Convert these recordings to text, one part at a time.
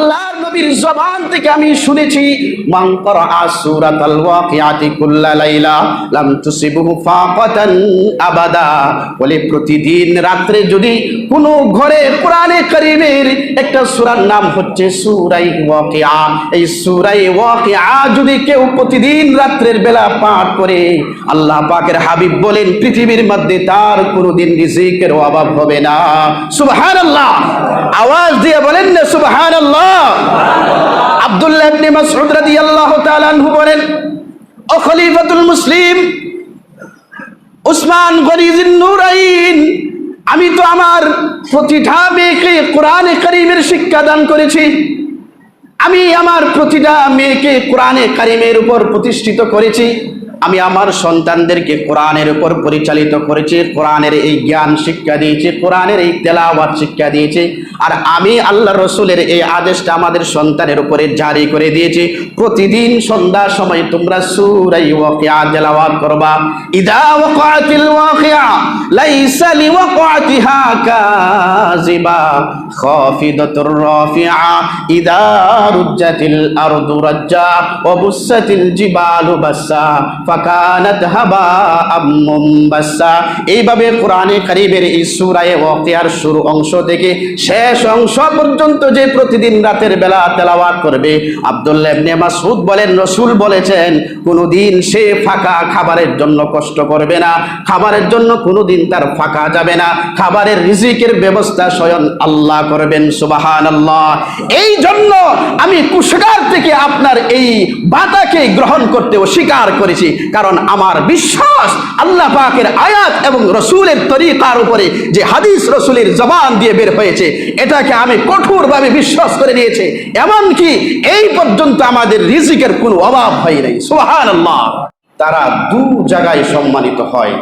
আল্লাহর নবীর জবান থেকে আমি শুনেছি কুল্লা লাইলা, লাম ফাকাতান আবাদা। বলে প্রতিদিন রাত্রে যদি কোনো ঘরে কোরআনে কারীমের একটা সূরার নাম হচ্ছে সূরাই ওয়াকিয়া, এই সূরাই ওয়াকিয়া যদি কেউ প্রতিদিন রাত্রের বেলা পাঠ করে, আল্লাহ পাকের হাবিব বলেন, পৃথিবীর মধ্যে তার কোনোদিন রিজিকের অভাব হবে না। সুবহানাল্লাহ। আওয়াজ দিয়ে বলেন না, সুবহানাল্লাহ। আব্দুল্লাহ ইবনে মাসউদ রাদিয়াল্লাহু তাআলা আনহু বলেন, ও খলিফাতুল মুসলিম, উসমান গরিজিন নুরাইন, আমি তো আমার প্রতিটা মেয়েকে কোরআনে করিমের শিক্ষা দান করেছি। আমি আমার প্রতিটা মেয়েকে কোরআনে কারিমের উপর প্রতিষ্ঠিত করেছি। আমি আমার সন্তানদেরকে কোরআনের উপর পরিচালিত করেছি, কোরআনের এই জ্ঞান শিক্ষা দিয়েছি, কোরআনের এই তেলাওয়াত শিক্ষা দিয়েছি, আর আমি আল্লাহ রসুলের এই আদেশটা আমাদের সন্তানের উপরে জারি করে দিয়েছি। প্রতিদিন সন্ধ্যা সময় তোমরা সূরা ওয়াকিয়া তেলাওয়াত করবা। ইদা ওয়াকাতিল ওয়াকিয়া, লাইসা লিওয়াকাতিহা কাযিবা, খাফিদাতুর রাফিআ, ইদা রুজ্জাতিল আরদু রাজ্জা ওয়া বুসাতিল জিবালু বাসা ফাকানাত হাবাআম মুনবাসা এইভাবে কোরআনে কারীমের এই সূরা ওয়াকিয়ার শুরু অংশ থেকে শেষ অংশ পর্যন্ত যে প্রতিদিন রাতের বেলা তেলাওয়াত করবে, আব্দুল্লাহ ইবনে মাসউদ বলেন, রাসূল বলেছেন, কোনোদিন সে ফাঁকা খাবারের জন্য কষ্ট করবে না। খাবারের জন্য কোনোদিন তার ফাঁকা যাবে না। খাবারের রিজিকের ব্যবস্থা স্বয়ং আল্লাহ করবেন সুবাহান আল্লাহ এই জন্য আমি কুশগার থেকে আপনার এই বাতাকে গ্রহণ করতে অস্বীকার করেছি। কারণ আমার বিশ্বাস আল্লাহ পাকের আয়াত এবং রসুলের তরিকার উপরে যে হাদিস রসুলের জবান দিয়ে বের হয়েছে, এটাকে আমি কঠোরভাবে বিশ্বাস করে নিয়েছি। এমনকি এই পর্যন্ত আমাদের রিজিকের কোনো অভাব হয় নাই। সুবহানাল্লাহ। তারা দু জায়গায় সম্মানিত হয়।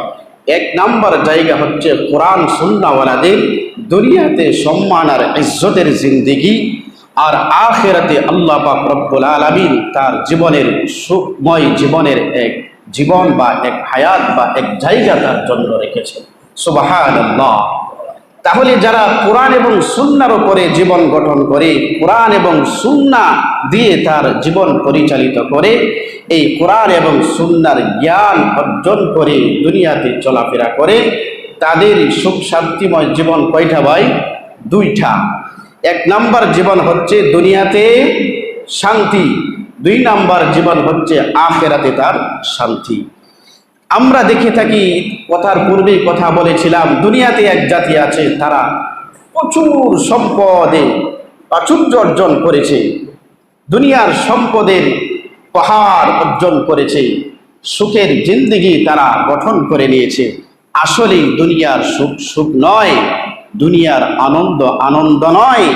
এক নাম্বার জায়গা হচ্ছে কোরআন সুন্নাওয়ালাদের দুনিয়াতে সম্মান আর ইজ্জতের জিন্দিগি, আর আখেরাতে আল্লাহ পাক রব্বুল আলামিন তার জীবনের সুখময় জীবনের এক জীবন বা এক হায়াত বা এক জায়গা তার জন্য রেখেছেন সুবহানাল্লাহ। তাহলে যারা কোরআন এবং সুন্নার উপরে জীবন গঠন করে, কোরআন এবং সুন্না দিয়ে তার জীবন পরিচালিত করে, এই কোরআন এবং সুন্নার জ্ঞান অর্জন করে দুনিয়াতে চলাফেরা করে, তাদের সুখ শান্তিময় জীবন কয়টা ভাই? দুইটা। এক নাম্বার জীবন হচ্ছে দুনিয়াতে শান্তি দুই নাম্বার জীবন হচ্ছে আখেরাতে তার শান্তি। আমরা দেখে থাকি, কথার পূর্বেই কথা বলেছিলাম, দুনিয়াতে এক জাতি আছে, তারা প্রচুর সম্পদে প্রাচুর্য অর্জন করেছে। দুনিয়ার সম্পদের পাহাড় অর্জন করেছে। সুখের জিন্দিগি তারা গঠন করে নিয়েছে। আসলেই দুনিয়ার সুখ সুখ নয়, দুনিয়ার আনন্দ আনন্দ নয়।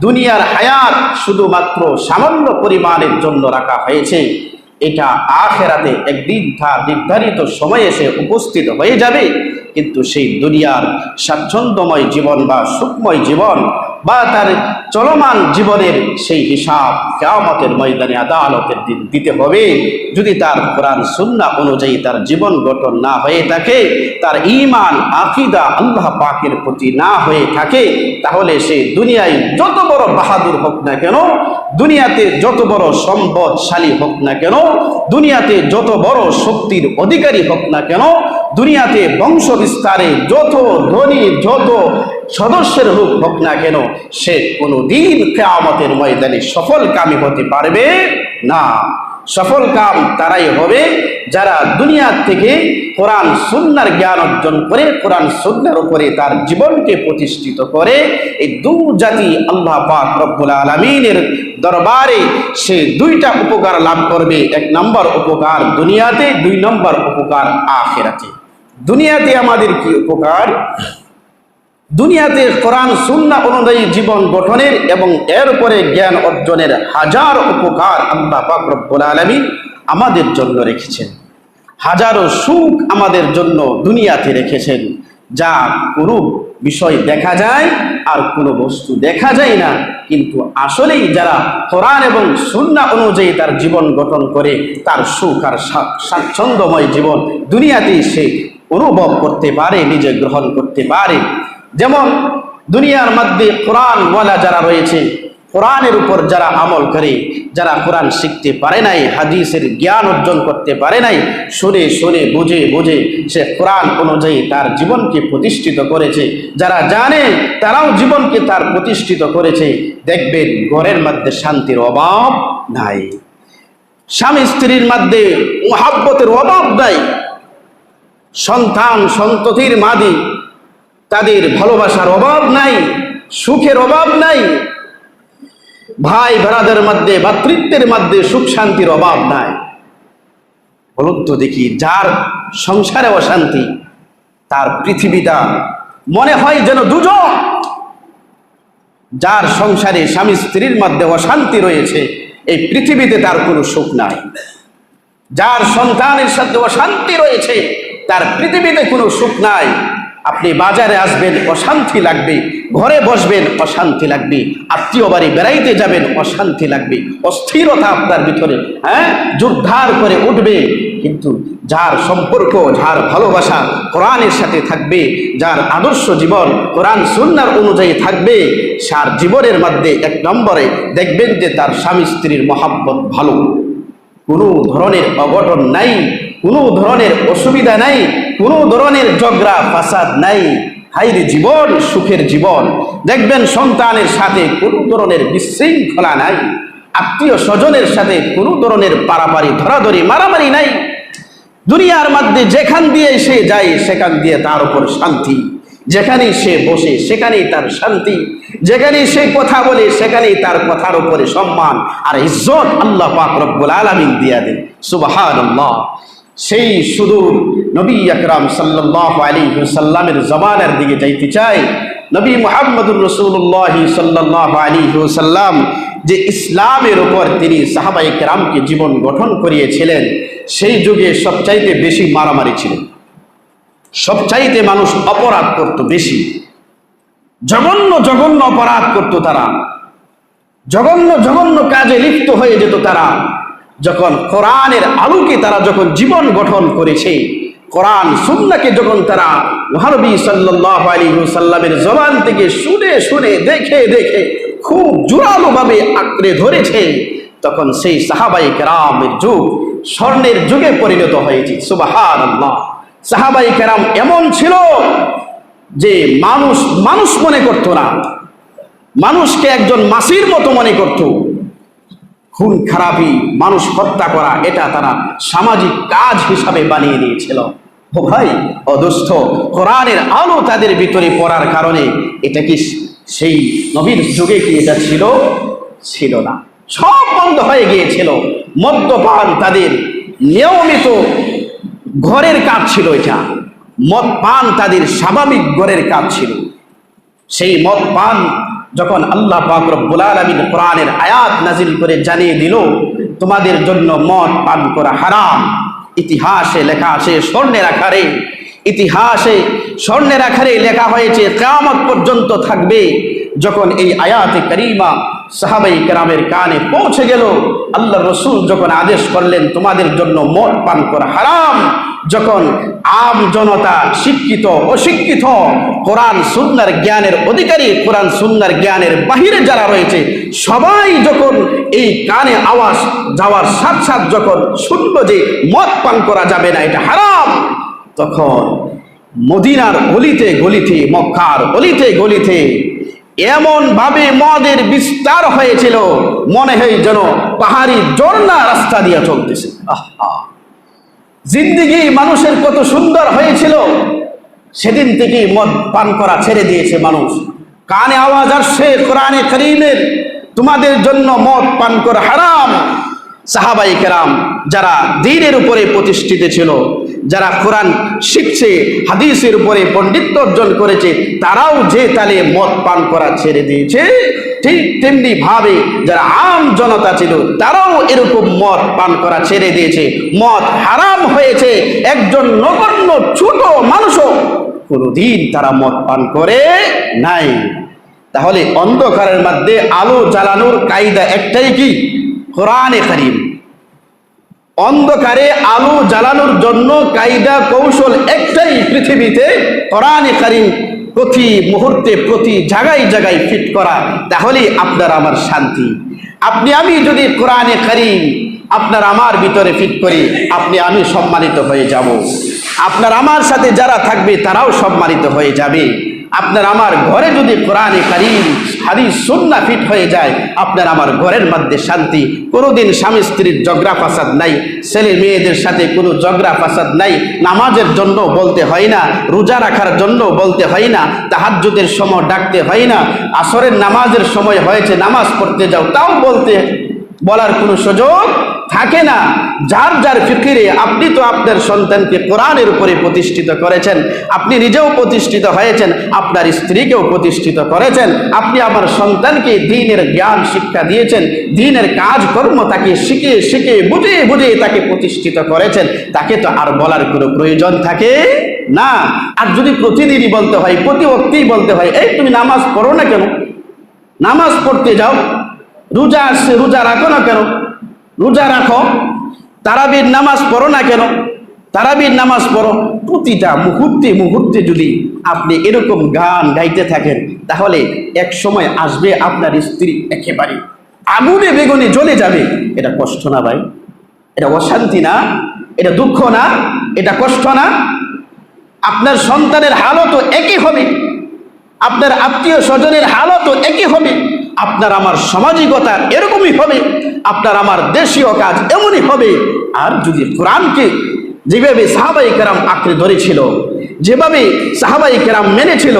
দুনিয়ার হায়াত শুধুমাত্র সামান্য পরিমাণের জন্য রাখা হয়েছে। এটা আখেরাতে একদিন তার নির্ধারিত সময়ে এসে উপস্থিত হয়ে যাবে। কিন্তু সেই দুনিয়ার স্বাচ্ছন্দ্যময় জীবন বা সুখময় জীবন বা তার চলমান জীবনের সেই হিসাব কেয়ামতের ময়দানে আদালতের দিন দিতে হবে। যদি তার কোরআন সুন্না অনুযায়ী তার জীবন গঠন না হয়ে থাকে, তার ইমান আকিদা আল্লাহ পাকের প্রতি না হয়ে থাকে, তাহলে সে দুনিয়ায় যত বড় বাহাদুর হোক না কেন, দুনিয়াতে যত বড় সম্পদশালী হোক না কেন, দুনিয়াতে যত বড় শক্তির অধিকারী হোক না কেন দুনিয়াতে বংশ বিস্তারে যত ধনী, যত সদস্যের রূপ হোক না কেন, সে কোনো দিন কেয়ামতের ময়দানে সফল কামী হতে পারবে না। সফল কাম তারাই হবে যারা দুনিয়ার থেকে কোরআন, সুন্নার জ্ঞান অর্জন করে, কোরআন, সুন্নার উপরে তার জীবনকে প্রতিষ্ঠিত করে। এই দু জাতি আল্লাহ পাক রব্বুল আলমিনের দরবারে সে দুইটা উপকার লাভ করবে। এক নম্বর উপকার দুনিয়াতে, দুই নম্বর উপকার আখেরাতে। দুনিয়াতে আমাদের কি উপকার? দুনিয়াতে কোরআন সুন্না অনুযায়ী জীবন গঠনের এবং এর উপরে জ্ঞান অর্জনের হাজার উপকার আল্লাহ পাক রব্বুল আলামিন আমাদের জন্য রেখেছেন। হাজারো সুখ আমাদের জন্য দুনিয়াতে রেখেছেন। যা কোনো বিষয় দেখা যায় আর কোনো বস্তু দেখা যায় না। কিন্তু আসলেই যারা কোরআন এবং সুন্না অনুযায়ী তার জীবন গঠন করে, তার সুখ আর স্বাচ্ছন্দ্যময় জীবন দুনিয়াতেই সে অনুভব করতে পারে, নিজে গ্রহণ করতে পারে। যেমন দুনিয়ার মধ্যে কোরআন ওয়ালা যারা রয়েছে, কোরআনের উপর যারা আমল করে, যারা কোরআন শিখতে পারে নাই, হাদিসের জ্ঞান অর্জন করতে পারে নাই, শুনে শুনে, বুঝে বুঝে সে কোরআন অনুযায়ী তার জীবনকে প্রতিষ্ঠিত করেছে। যারা জানে, তারাও জীবনকে তার প্রতিষ্ঠিত করেছে। দেখবেন ঘরের মধ্যে শান্তির অভাব নাই। স্বামী স্ত্রীর মধ্যে মহাব্বতের অভাব নাই। সন্তান সন্ততির মাদি, তাদের ভালোবাসার অভাব নাই, সুখের অভাব নাই, ভাই ভেড়াদের মধ্যে, ভাতৃত্বের মধ্যে সুখ শান্তির অভাব নাই। বলুন তো দেখি, যার সংসারে অশান্তি, তার পৃথিবীটা মনে হয় যেন দুজন। যার সংসারে স্বামী স্ত্রীর মধ্যে অশান্তি রয়েছে, এই পৃথিবীতে তার কোনো সুখ নাই। যার সন্তানের সাথে অশান্তি রয়েছে তার পৃথিবীতে কোনো সুখ নাই। আপনি বাজারে আসবেন, অশান্তি লাগবে। ঘরে বসবেন, অশান্তি লাগবে। আত্মীয় বাড়ি বেড়াইতে যাবেন, অশান্তি লাগবে। অস্থিরতা আপনার ভিতরে হ্যাঁ? জোরদার করে উঠবে। কিন্তু যার সম্পর্ক, যার ভালোবাসা কোরআনের সাথে থাকবে, যার আদর্শ জীবন কোরআন সুন্নার অনুযায়ী থাকবে, সার জীবনের মধ্যে এক নম্বরে দেখবেন যে তার স্বামী স্ত্রীর মহাব্বত ভালো। কোনো ধরনের অঘটন নাই। কোনো ধরনের অসুবিধা নাই, কোনো ধরনের ঝগড়া ফাসাদ নাই। হাইরে জীবন, সুখের জীবন। দেখবেন সন্তানের সাথে কোনো ধরনের বিশৃঙ্খলা নাই। আত্মীয় স্বজনের সাথে কোনো ধরনের পারাপারি, ধরাধরি, মারামারি নাই। দুনিয়ার মধ্যে যেখান দিয়ে সে যায়, সেখান দিয়ে তার উপর শান্তি। যেখানেই সে বসে, সেখানেই তার শান্তি। যেখানেই সে কথা বলে, সেখানেই তার কথার উপরে সম্মান আর ইজ্জত আল্লাহ পাক রব্বুল আলামিন দিয়া দেন। সুবহানাল্লাহ। সেই শুধু নবী আকরাম সাল্লাল্লাহু আলী সাল্লামের জবানের দিকে যাইতে চাই নবী মুহাম্মদুর রাসূলুল্লাহ সাল্লাল্লাহু আলী সাল্লাম যে ইসলামের উপর তিনি সাহাবাই কেরামকে জীবন গঠন করিয়েছিলেন, সেই যুগে সবচাইতে বেশি মারামারি ছিল। সবচাইতে মানুষ অপরাধ করত বেশি। জঘন্য জঘন্য অপরাধ করত তারা। জঘন্য জঘন্য কাজে লিপ্ত হয়ে যেত তারা। যখন কোরআনের আলোকে তারা যখন জীবন গঠন করেছে, কোরআন সুন্নাকে যখন তারা মহানবী সাল্লাহ আলী সাল্লামের জবান থেকে শুনে শুনে দেখে দেখে খুব জোরালোভাবে আঁকড়ে ধরেছে, তখন সেই সাহাবাই কেরামের যুগ স্বর্ণের যুগে পরিণত হয়েছে। সুবাহান সাহাবাই কেরাম এমন ছিল যে মানুষ মানুষ মনে করতো না। মানুষকে একজন মাসির মতো মনে করত। খুন খারাপি, মানুষ হত্যা করা, এটা তারা সামাজিক কাজ হিসাবে বানিয়ে নিয়েছিল ও ভাই অদুস্থ। কোরআনের আলো তাদের ভিতরে পড়ার কারণে এটা কি সেই নবীর যুগে কি এটা ছিল? ছিল না। সব বন্ধ হয়ে গিয়েছিল। মদ্যপান তাদের নিয়মিত ঘরের কাজ ছিল এটা। মদ পান তাদের স্বাভাবিক ঘরের কাজ ছিল। সেই মদ পান যখন আল্লাহ পাক আলমিন আলামিন কোরআনের আয়াত নাজিল করে জানিয়ে দিল, তোমাদের জন্য মদ পান করা হারাম। ইতিহাসে লেখা আছে স্বর্ণের আকারে ইতিহাসে স্বর্ণের আকারে লেখা হয়েছে, কিয়ামত পর্যন্ত থাকবে। যখন এই আয়াতে করিমা সাহাবাই কেরামের কানে পৌঁছে গেল। আল্লাহ রসুল যখন আদেশ করলেন, তোমাদের জন্য মদ পান করা হারাম। যখন আম জনতা শিক্ষিত, অশিক্ষিত, কোরআন সুন্নার জ্ঞানের অধিকারী, কোরআন সুন্নার জ্ঞানের বাহিরে যারা রয়েছে, সবাই যখন এই কানে আওয়াজ যাওয়ার সাথ সাথ যখন শুনল যে মদ পান করা যাবে না, এটা হারাম, তখন মদিনার গলিতে গলিতে, মক্কার গলিতে গলিতে এমন ভাবে মদের বিস্তার হয়েছিল। মনে হয় যেন পাহাড়ি ঝর্ণা রাস্তা দিয়ে চলতেছে। জিন্দিগি মানুষের কত সুন্দর হয়েছিল। সেদিন থেকে মদ পান করা ছেড়ে দিয়েছে মানুষ। কানে আওয়াজ আসছে কোরআনে করিমের, তোমাদের জন্য মদ পান করা হারাম। সাহাবাই কেরাম যারা দিনের উপরে প্রতিষ্ঠিত ছিল, যারা কোরআন শিখছে, হাদিসের উপরে পণ্ডিত্য অর্জন করেছে, তারাও যে তালে মদ পান করা ছেড়ে দিয়েছে। ঠিক তেমনি ভাবে যারা আম জনতা ছিল, তারাও এরকম মদ পান করা ছেড়ে দিয়েছে। মদ হারাম হয়েছে, একজন নগণ্য ছোট মানুষও কোনোদিন তারা মদ পান করে নাই। তাহলে অন্ধকারের মধ্যে আলো জ্বালানোর কায়দা একটাই কি? কোরআনে করিম। অন্ধকারে আলো জ্বালানোর জন্য কায়দা কৌশল একটাই পৃথিবীতে। কোরআনে করিম প্রতি মুহূর্তে, প্রতি জায়গায় জায়গায় ফিট করা। তাহলেই আপনার আমার শান্তি। আপনি, আমি যদি কোরআনে করিম আপনার আমার ভিতরে ফিট করি, আপনি, আমি সম্মানিত হয়ে যাব। আপনার আমার সাথে যারা থাকবে, তারাও সম্মানিত হয়ে যাবে। আপনার আমার ঘরে যদি কোরআনে কারিম, হাদিস সুন্না ফিট হয়ে যায়, আপনার আমার ঘরের মধ্যে শান্তি। কোনোদিন স্বামী স্ত্রীর জগরা ফাসাদ নাই, ছেলে মেয়েদের সাথে কোনো জগরা ফাসাদ নাই, নামাজের জন্য বলতে হয় না, রোজা রাখার জন্য বলতে হয় না, তাহাজ্জুদের সময় ডাকতে হয় না, আসরের নামাজের সময় হয়েছে নামাজ পড়তে যাও, তাও বলতে, বলার কোনো সুযোগ থাকে না। যার যার ফিকিরে আপনি তো আপনার সন্তানকে কোরআনের উপরে প্রতিষ্ঠিত করেছেন, আপনি নিজেও প্রতিষ্ঠিত হয়েছেন, আপনার স্ত্রীকেও প্রতিষ্ঠিত করেছেন, আপনি আমার সন্তানকে দিনের জ্ঞান, শিক্ষা দিয়েছেন, দিনের কাজকর্ম তাকে শিখিয়ে শিখিয়ে, বুঝিয়ে বুঝিয়ে তাকে প্রতিষ্ঠিত করেছেন, তাকে তো আর বলার কোনো প্রয়োজন থাকে না। আর যদি প্রতিদিনই বলতে হয়, প্রতি অক্তিই বলতে হয়, এই তুমি নামাজ পড়ো না কেন? নামাজ পড়তে যাও। রোজা আসছে, রোজা রাখো না কেন? রোজা রাখো, তারাবির নামাজ পড়ো না কেন? তারাবির নামাজ পড়ো। প্রতিটা মুহূর্তে মুহূর্তে যদি আপনি এরকম গান গাইতে থাকেন, তাহলে এক সময় আসবে আপনার স্ত্রী একেবারে আগুনে বেগুনে জ্বলে যাবে। এটা কষ্ট না ভাই? এটা অশান্তি না? এটা দুঃখ না? এটা কষ্ট না? আপনার সন্তানের হালতও একই হবে। আপনার আত্মীয় স্বজনের হালতও একই হবে। আপনার আমার সামাজিকতা এরকমই হবে। আপনার আমার দেশীয় কাজ এমনই হবে। আর যদি কোরআনকে যেভাবে সাহাবাই কেরাম আঁকড়ে ধরেছিল, যেভাবে সাহাবাই কেরাম মেনেছিল,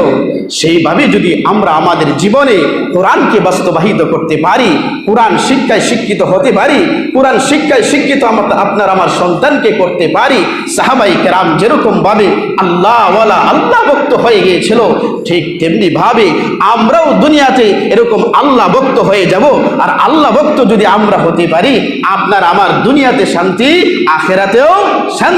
সেইভাবে যদি আমরা আমাদের জীবনে কোরআনকে বাস্তবাহিত করতে পারি, কোরআন শিক্ষায় শিক্ষিত হতে পারি, কোরআন শিক্ষায় শিক্ষিত আপনার আমার সন্তানকে করতে পারি, সাহাবাই কেরাম যেরকম ভাবে আল্লাহওয়ালা আল্লাহ ভক্ত হয়ে গিয়েছিল, ঠিক তেমনি ভাবে আমরাও দুনিয়াতে এরকম আল্লাহ ভক্ত হয়ে যাব। আর আল্লাহ ভক্ত যদি আমরা হতে পারি, আপনার আমার দুনিয়াতে শান্তি, আখেরাতেও শান্তি।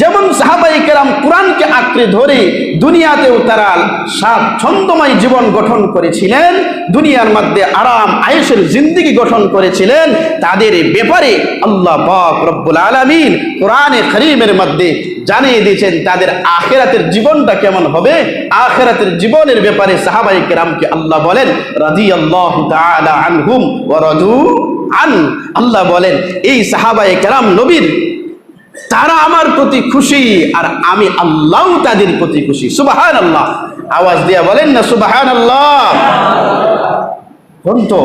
যেমন সাহাবাই কেরাম কোরআনকে আঁকড়ে ধরে দুনিয়াতেও তারা স্বাচ্ছন্দ্যময় জীবন গঠন করেছিলেন, দুনিয়ার মধ্যে আরাম আয়েসের জিন্দিগি গঠন করেছিলেন, তাদের ব্যাপারে আল্লাহ পাক রব্বুল আলামিন কোরআনে করিমের মধ্যে জানিয়ে দিয়েছেন, তাদের আখেরাতের জীবনটা কেমন হবে? আখেরাতের জীবনের ব্যাপারে সাহাবাই কেরামকে আল্লাহ বলেন রাজি আল্লাহ আনহুম ও রদু আন। আল্লাহ বলেন, এই সাহাবাই কেরাম নবীর তারা আমার প্রতি খুশি আর আমি আল্লাহ তাদের প্রতি খুশি। সুবাহান আল্লাহ আওয়াজ দিয়া বলেন না সুবাহান আল্লাহ তো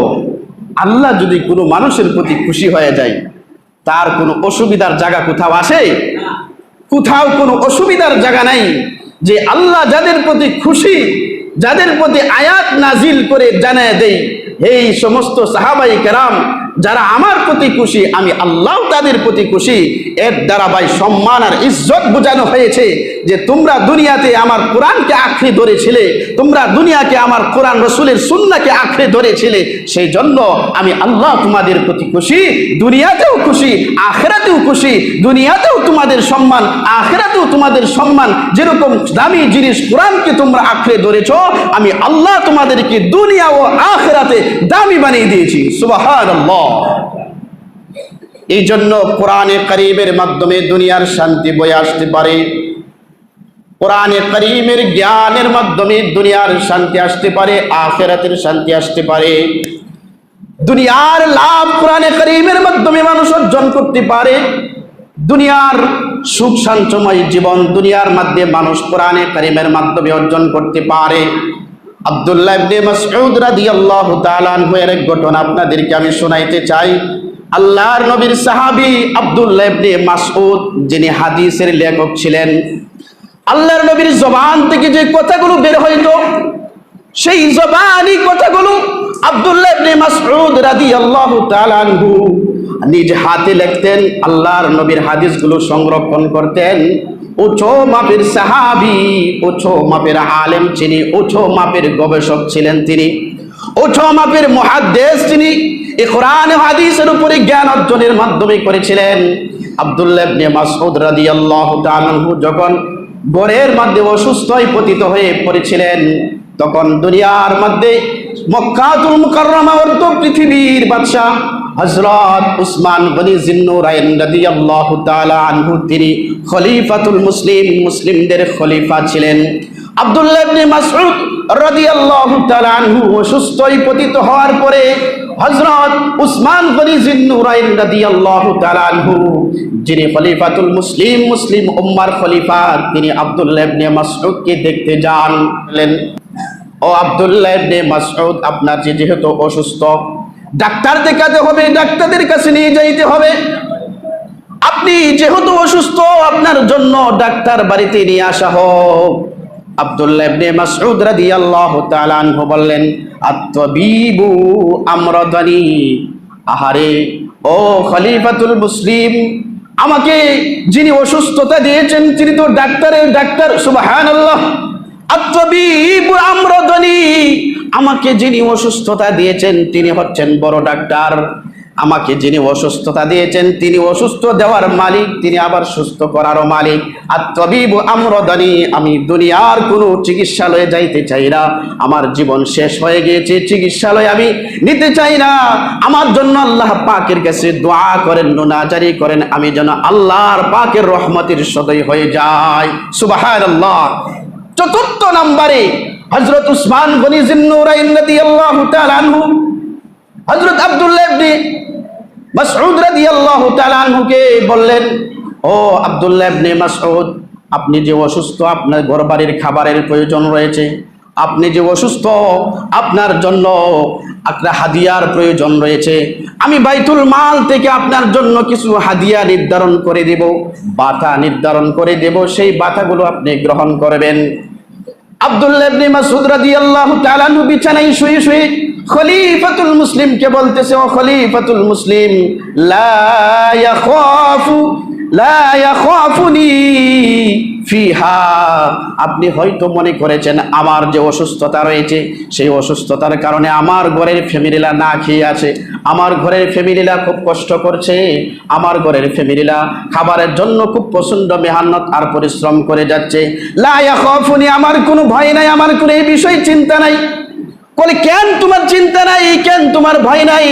আল্লাহ যদি কোনো মানুষের প্রতি খুশি হয়ে যায়, তার কোনো অসুবিধার জায়গা কোথাও আসে কোথাও কোনো অসুবিধার জায়গা নাই যে আল্লাহ যাদের প্রতি খুশি, যাদের প্রতি আয়াত নাজিল করে জানায় দেই এই সমস্ত সাহাবাই কেরাম যারা আমার প্রতি খুশি, আমি আল্লাহ তাদের প্রতি খুশি। এর দ্বারা ভাই সম্মান আর ইজ্জত বোঝানো হয়েছে যে তোমরা দুনিয়াতে আমার কোরআনকে আঁকড়ে ধরেছিলে, তোমরা দুনিয়াকে আমার কোরআন রসুলের সুন্নাকে আঁকড়ে ধরেছিলে। সেই জন্য আমি আল্লাহ তোমাদের প্রতি খুশি, দুনিয়াতেও খুশি, আখেরাতেও খুশি, দুনিয়াতেও তোমাদের সম্মান, আখেরাতেও তোমাদের সম্মান। যেরকম দামি জিনিস কোরআনকে তোমরা আঁকড়ে ধরেছ, আমি আল্লাহ তোমাদেরকে দুনিয়া ও আখেরাতে দামি বানিয়ে দিয়েছি। সুবাহান এই জন্য কোরআনে করিমের মাধ্যমে দুনিয়ার শান্তি বয়ে আসতে পারে। কোরআনে করিমের জ্ঞানের মাধ্যমে দুনিয়ার শান্তি আসতে পারে, আখেরাতের শান্তি আসতে পারে। দুনিয়ার লাভ কোরআনে করিমের মাধ্যমে মানুষ অর্জন করতে পারে। দুনিয়ার সুখ শান্তময় জীবন দুনিয়ার মধ্যে মানুষ কোরআনে করিমের মাধ্যমে অর্জন করতে পারে। আব্দুল্লাহ ইবনে মাসউদ রাদিয়াল্লাহু তাআলা আনহু এর এক ঘটনা আপনাদেরকে আমি শোনাইতে চাই। আল্লাহর নবীর সাহাবী আব্দুল্লাহ ইবনে মাসউদ, যিনি হাদিসের লেখক ছিলেন, আল্লাহর নবীর জবান থেকে যে কথাগুলো বের হইতো, সেই জবানি কথাগুলো আব্দুল্লাহ ইবনে মাসউদ রাদিয়াল্লাহু তাআলা আনহু নিজ হাতে লিখতেন, আল্লাহর নবীর হাদিসগুলো সংরক্ষণ করতেন। উঁচু মাপের সাহাবি উঁচু মাপের আলেম তিনি উঁচু মাপের গবেষক ছিলেন তিনি। উঁচু মাপের মহাদেশ তিনি এ কোরআন হাদিসের উপরে জ্ঞান অর্জনের মাধ্যমে করেছিলেন। আব্দুল্লাহ ইবনে মাসউদ রাদিয়াল্লাহু তাআলা যখন গড়ের মধ্যে অসুস্থ পতিত হয়ে পড়েছিলেন, তখন দুনিয়ার মধ্যে মক্কাতুল মুকাররমা অর্থ পৃথিবীর বাদশাহ হযরত উসমান গনি জিন্নুরাইন রাদিয়াল্লাহু তাআলা আনহু, তিনি খলিফাতুল মুসলিম, মুসলিমদের খলিফা ছিলেন। আব্দুল্লাহ ইবনে মাসউদ রাদিয়াল্লাহু তাআলা আনহু অসুস্থই পতিত হওয়ার পরে হযরত উসমান গনি জিন্নুরাইন রাদিয়াল্লাহু তাআলা আনহু, যিনি খলিফাতুল মুসলিম মুসলিম উম্মার খলিফা, তিনি আব্দুল্লাহ ইবনে মাসউদকে দেখতে যান। ও আব্দুল্লাহ ইবনে মাসউদ, আপনার যে যেহেতু অসুস্থ ডাক্তার দেখাতে হবে, ডাক্তারদের কাছে নিয়ে যাইতে হবে। আপনি যেহেতু অসুস্থ, আপনার জন্য ডাক্তার বাড়িতে নিয়ে আসা হোক। আব্দুল্লাহ বললেন আহারে, ও মুসলিম, আমাকে যিনি অসুস্থতা দিয়েছেন, তিনি তো ডাক্তার, সুবহানাল্লাহ। আত-তাবিবু আমাকে যিনি অসুস্থতা দিয়েছেন, তিনি হচ্ছেন বড় ডাক্তার। আমাকে যিনি অসুস্থতা দিয়েছেন, তিনি অসুস্থ দেওয়ার মালিক, তিনি আবার সুস্থ করারও মালিক। আর আমরদানি আমি দুনিয়ার কোনো চিকিৎসালয়ে যাইতে চাই না। আমার জীবন শেষ হয়ে গিয়েছে, চিকিৎসালয়ে আমি নিতে চাই না। আমার জন্য আল্লাহ পাকের কাছে দোয়া করেন, নোনাজারি করেন, আমি যেন আল্লাহর পাকের রহমতের সদয় হয়ে যাই। আল্লাহ চতুর্থ নম্বরে হজরত উসমান গনি জিন্নুরাইন রাদিয়াল্লাহু তাআলা আনহু হজরত আব্দুল্লাহ ইবনে মাসউদ রাদিয়াল্লাহু তাআলা আনহুকে বললেন, ও আব্দুল্লাহ ইবনে মাসউদ, আপনি যে অসুস্থ, আপনার ঘরবাড়ির খাবারের প্রয়োজন রয়েছে। আপনি যে অসুস্থ, আপনার জন্য একটা হাদিয়ার প্রয়োজন রয়েছে। আমি বাইতুল মাল থেকে আপনার জন্য কিছু হাদিয়া নির্ধারণ করে দেব, বাতা নির্ধারণ করে দেব। সেই বাতাগুলো আপনি গ্রহণ করবেন। খলিফাতুল মুসলিমকে বলতেছে ও খলিফাতুল মুসলিম লা ইয়াখাফু আপনি হয়তো মনে করেছেন আমার যে অসুস্থতা রয়েছে, সেই অসুস্থতার কারণে আমার ঘরের ফ্যামিলিরা না খেয়ে আছে, আমার ঘরের ফ্যামিলিরা খুব কষ্ট করছে, আমার ঘরের ফ্যামিলিরা খাবারের জন্য খুব প্রচণ্ড মেহান্নত আর পরিশ্রম করে যাচ্ছে। লা ইয়াখাফুনি, আমার কোনো ভয় নাই, আমার কোনো এই বিষয় চিন্তা নাই। বলে কেন তোমার চিন্তা নাই? কেন তোমার ভয় নাই?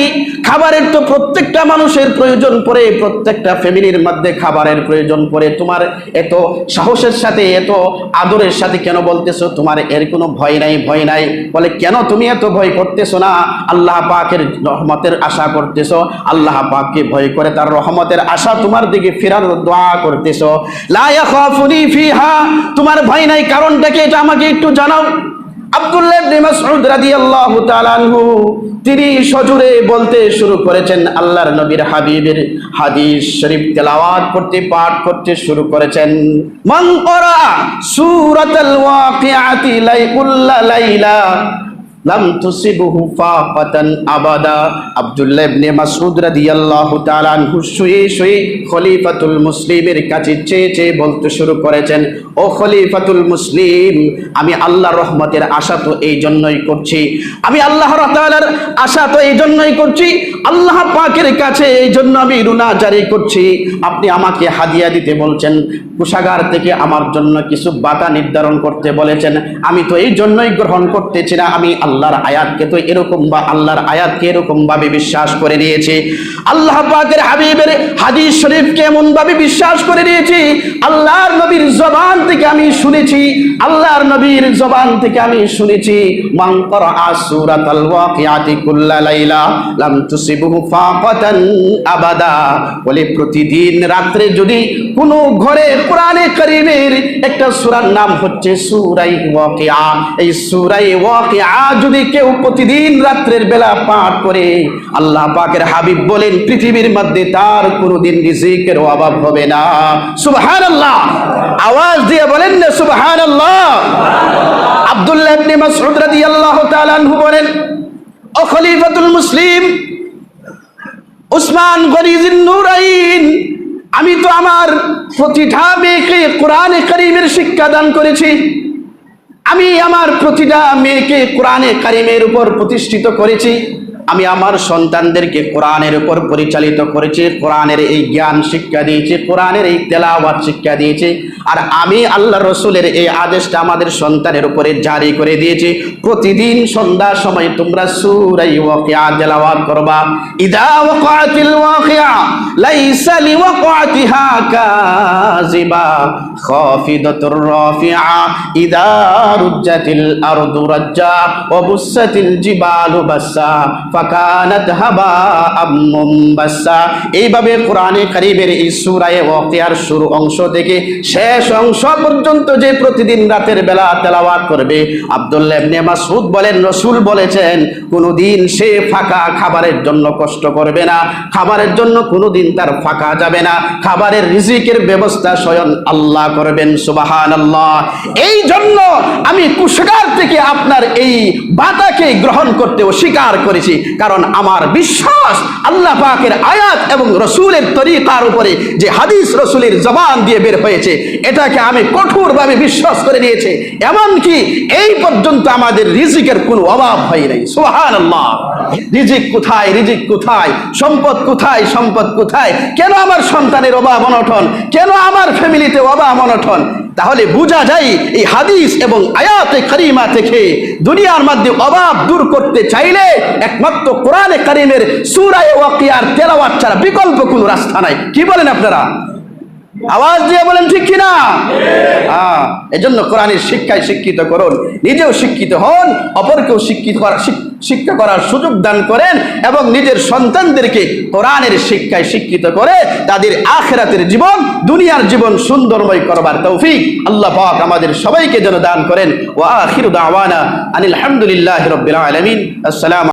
খাবারের তো প্রত্যেকটা মানুষের প্রয়োজন পড়ে, প্রত্যেকটা ফ্যামিলির মধ্যে খাবারের প্রয়োজন পড়ে। তোমার এত সাহসের সাথে, এত আদরের সাথে কেন বলতেছো? তোমার এর কোনো ভয় নাই ভয় নাই। বলে, কেন তুমি এত ভয় করতেছো না? আল্লাহ পাকের রহমতের আশা করতেছো। আল্লাহ পাককে ভয় করে তার রহমতের আশা তোমার দিকে ফেরার দোয়া করতেছো। লা ইয়াখাফুনি ফিহা। তোমার ভয় নাই কারণটাকে এটা আমাকে একটু জানাও। আব্দুল্লাহ ইবনে মাসউদ রাদিয়াল্লাহু তাআলা আনহু, তিনি সজুরে বলতে শুরু করেছেন, আল্লাহর নবীর হাবিবের হাদিস শরীফ তেলাওয়াত করতে, পাঠ করতে শুরু করেছেন। মান করা সূরাতাল ওয়াকিআতি লাইকুল্লা লাইলা লাম তুসিবহু ফাকাতান আবাদা। আব্দুল্লাহ ইবনে মাসউদ রাদিয়াল্লাহু তাআলা আনহু শুয়ে শুয়ে খলিফাতুল মুসলিমের কাছে চেয়ে চেয়ে বলতে শুরু করেছেন, ও খলিফাতুল মুসলিম, আমি আল্লাহর রহমতের আশা তো এই জন্যই করছি। আমি আল্লাহ তাআলার আশা তো এই জন্যই করছি। আল্লাহ পাকের কাছে এই জন্য আমি রুনা জারি করছি। আপনি আমাকে হাদিয়া দিতে বলছেন, কোষাগার থেকে আমার জন্য কিছু বাতা নির্ধারণ করতে বলেছেন। আমি তো এই জন্যই গ্রহণ করতেছি না, আমি আল্লাহর আয়াতকে তো এরকম বা আল্লাহর আয়াতকে এরকম ভাবে বিশ্বাস করে নিয়েছি। আল্লাহ পাকের হাবিবের হাদিস শরীফকে এমন ভাবে বিশ্বাস করে নিয়েছি, আল্লাহর নবীর জবান থেকে আমি শুনেছি, আল্লাহর নবীর জবান থেকে আমি শুনেছি, মান করা সূরাতাল ওয়াকিয়াতি কুল্লা লাইলা লাম তুসিবহু ফাকাতান আবাদা। বলে প্রতিদিন রাত্রে যদি কোনো ঘরে কোরআনে করিমের একটা সূরার নাম হচ্ছে সূরাই ওয়াকিয়া। এই সূরাই ওয়াকিয়া যদি কেউ প্রতিদিন রাত্রের বেলা পাঠ করে, আল্লাহ পাকের হাবিব বলেন, পৃথিবীর মধ্যে তার কোনোদিন রিজিকের অভাব হবে না। সুবহানাল্লাহ। আওয়াজ দিয়ে বলেন না, সুবহানাল্লাহ। আব্দুল্লাহ ইবনে মাসউদ রাদিয়াল্লাহু তাআলা আনহু বলেন, ও খলিফাতুল মুসলিম, উসমান গরিজিন নুরাইন, আমি তো আমার প্রতিটা মেয়েকে কোরআনে করিমের শিক্ষা দান করেছি। আমি আমার প্রতিটা মেয়েকে কোরআনে কারিমের উপর প্রতিষ্ঠিত করেছি। আমি আমার সন্তানদেরকে কোরআনের উপর পরিচালিত করেছি, কোরআনের এই জ্ঞান শিক্ষা দিয়েছি, কোরআনের এই তেলাওয়াত শিক্ষা দিয়েছি, আর আমি আল্লাহ রসুলের এই আদেশটা আমাদের সন্তানের উপরে জারি করে দিয়েছি। প্রতিদিন সন্ধ্যার সময় তোমরা সুরাই ওয়াকিয়া তেলাওয়াত করবা। ইদা ওয়াকাতিল ওয়াকিয়া, লাইসা লিওয়াকাতিহা কাযিবা, খাফিদাতুর রাফিআ, ইদা রুজ্জাতিল আরদু রাজ্জা, ওয়া বুসাতিল জিবালু বাসা ফাকানাত মুনবাসা এইভাবে কোরআনে কারীমের এই সূরা ওয়াকিয়ার শুরু অংশ থেকে শেষ অংশ পর্যন্ত যে প্রতিদিন রাতের বেলা তেলাওয়াত করবে, আব্দুল্লাহ ইবনে মাসউদ বলেন, রসূল বলেছেন, কোনোদিন সে ফাঁকা খাবারের জন্য কষ্ট করবে না। খাবারের জন্য কোনোদিন তার ফাঁকা যাবে না। খাবারের রিজিকের ব্যবস্থা স্বয়ং আল্লাহ করবেন সুবাহান আল্লাহ এই জন্য আমি কুশকার থেকে আপনার এই বাতাকে গ্রহণ করতে অস্বীকার করেছি। কারণ আমার বিশ্বাস আল্লাহ পাকের আয়াত এবং রসুলের তরিকার উপরে যে হাদিস রসুলের জবান দিয়ে বের হয়েছে, এটাকে আমি কঠোরভাবে বিশ্বাস করে নিয়েছি। এমনকি এই পর্যন্ত আমাদের রিজিকের কোনো অভাব হয় নাই। সোহান আল্লাহ রিজিক কোথায় রিজিক কোথায়, সম্পদ কোথায় সম্পদ কোথায়? কেন আমার সন্তানের অভাব অনটন? কেন আমার ফ্যামিলিতে অভাব অনটন? তাহলে বোঝা যায় এই হাদিস এবং আয়াতে কারিমা থেকে দুনিয়ার মধ্যে অভাব দূর করতে চাইলে একমাত্র কোরআনে কারিমের সুরায় ওয়াকিয়ার তেলাওয়াত ছাড়া বিকল্প কোনো রাস্তা নাই। কি বলেন আপনারা? আওয়াজ দিয়ে বলেন, ঠিক কিনা? হ্যাঁ এজন্য কোরআনের শিক্ষায় শিক্ষিত করুন, নিজেও শিক্ষিত হন, অপরকেও শিক্ষিত করা- শিক্ষা করার সুযোগ দান করেন এবং নিজের সন্তানদেরকে কোরআনের শিক্ষায় শিক্ষিত করে তাদের আখেরাতের জীবন, দুনিয়ার জীবন সুন্দরময় করবার তৌফিক আল্লাহ পাক আমাদের সবাইকে যেন দান করেন। ওয়া আখিরু দাওয়ানা আনিল হামদুলিল্লাহি রাব্বিল আলামিন। আসসালামু